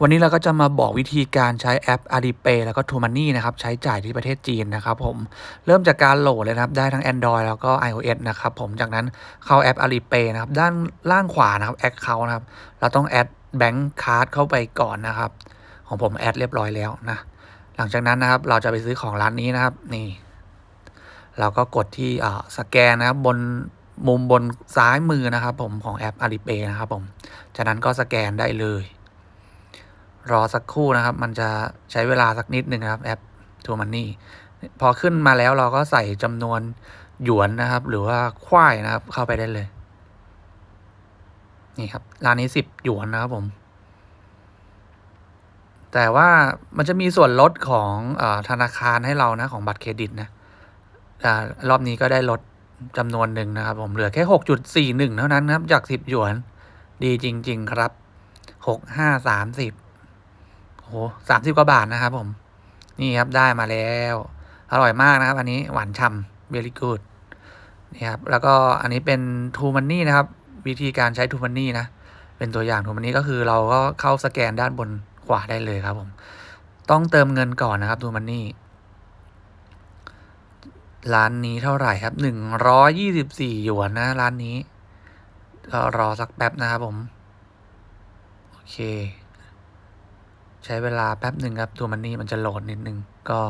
วันนี้เราก็จะมาบอกวิธีการใช้แอป Alipay แล้วก็ t o m o n e y นะครับ ใช้จ่ายที่ประเทศจีนนะครับผมเริ่มจากการโหลดเลยนะครับ ได้ทั้ง Android แล้วก็ iOS นะครับผมจากนั้นเข้าแอป Alipay นะครับ ด้านล่างขวานะครับ Account นะครับ เราต้องแอด Bank Card เข้าไปก่อนนะครับ ของผมแอดเรียบร้อยแล้วนะ หลังจากนั้นนะครับเราจะไปซื้อของร้านนี้นะครับ นี่ เราก็กดที่สแกนนะครับบนมุมบนซ้ายมือนะครับ ผมของแอป Alipay นะครับผม จากนั้นก็สแกนได้เลย รอสักครู่นะครับ มันจะใช้เวลาสักนิดหนึ่งครับแอป t o Money พอขึ้นมาแล้วเราก็ใส่จำนวนหยวนนะครับ หรือว่าควายนะครับ เข้าไปได้เลย นี่ครับร้านนี้สิบหยวนนะครับผม แต่ว่ามันจะมีส่วนลดของอธนาคารให้เรานะของบัตรเครดิตนะอรอบนี้ก็ได้ลดจำนวนหนึ่งนะครับ ผมเหลือแค่หกจุดสี่หนึ่งเท่านั้นนะครับ จากสิบหยวน ดีจริง ๆ ครับหกห้าสามสิบ โอ้สามสิบกว่าบาทนะครับผม นี่ครับได้มาแล้ว อร่อยมากนะครับ อันนี้หวานฉ่ำ very good นี่ครับ แล้วก็อันนี้เป็น True Money นะครับ วิธีการใช้ True Money นะ เป็นตัวอย่าง True Money ก็คือเราก็เข้าสแกนด้านบนขวาได้เลยครับผม ต้องเติมเงินก่อนนะครับ True Money ร้านนี้เท่าไหร่ครับหนึ่งร้อยยี่สิบสี่หยวนนะร้านนี้ก็รอสักแป๊บนะครับผม โอเค ใช้เวลาแป๊บหนึ่งครับตัวมันนี่มันจะโหลดนิดนึง ก็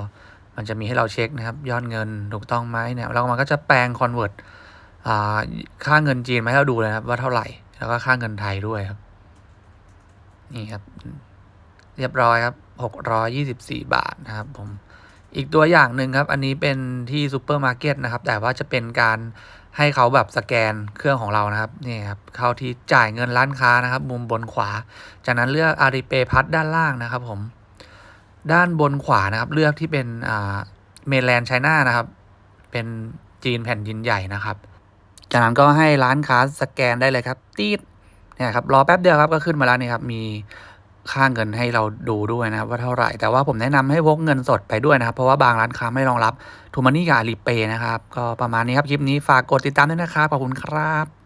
มันจะมีให้เราเช็คนะครับ ยอดเงินถูกต้องไหมเนี่ยแล้วมันก็จะแปลงคอนเวิร์ตค่าเงินจีนมาให้เราดูเลยนะครับว่าเท่าไหร่ แล้วก็ค่าเงินไทยด้วยครับ นี่ครับ เรียบร้อยครับหกร้อยี่สิบสี่บาทนะครับผมอีกตัวอย่างหนึ่งครับ อันนี้เป็นที่ซูเปอร์มาร์เก็ตนะครับ แต่ว่าจะเป็นการ ให้เขาแบบสแกนเครื่องของเรานะครับนี่ครับเข้าที่จ่ายเงินร้านค้านะครับ มุมบนขวา จากนั้นเลือก Alipay พัดด้านล่างนะครับผมด้านบนขวานะครับ เลือกที่เป็นอ่าเมนแลนด์ไชน่านะครับ เป็นจีนแผ่นดินใหญ่นะครับ จากนั้นก็ให้ร้านค้าสแกนได้เลยครับตีดเนี่ยครับรอแป๊บเดียวครับก็ขึ้นมาแล้วนี่ครับมี ค่าเงินให้เราดูด้วยนะครับว่าเท่าไหร่ แต่ว่าผมแนะนำให้พกเงินสดไปด้วยนะครับ เพราะว่าบางร้านค้าไม่รองรับทูมานี่กับรีเปย์นะครับ ก็ประมาณนี้ครับคลิปนี้ฝากกดติดตามด้วยนะครับขอบคุณครับ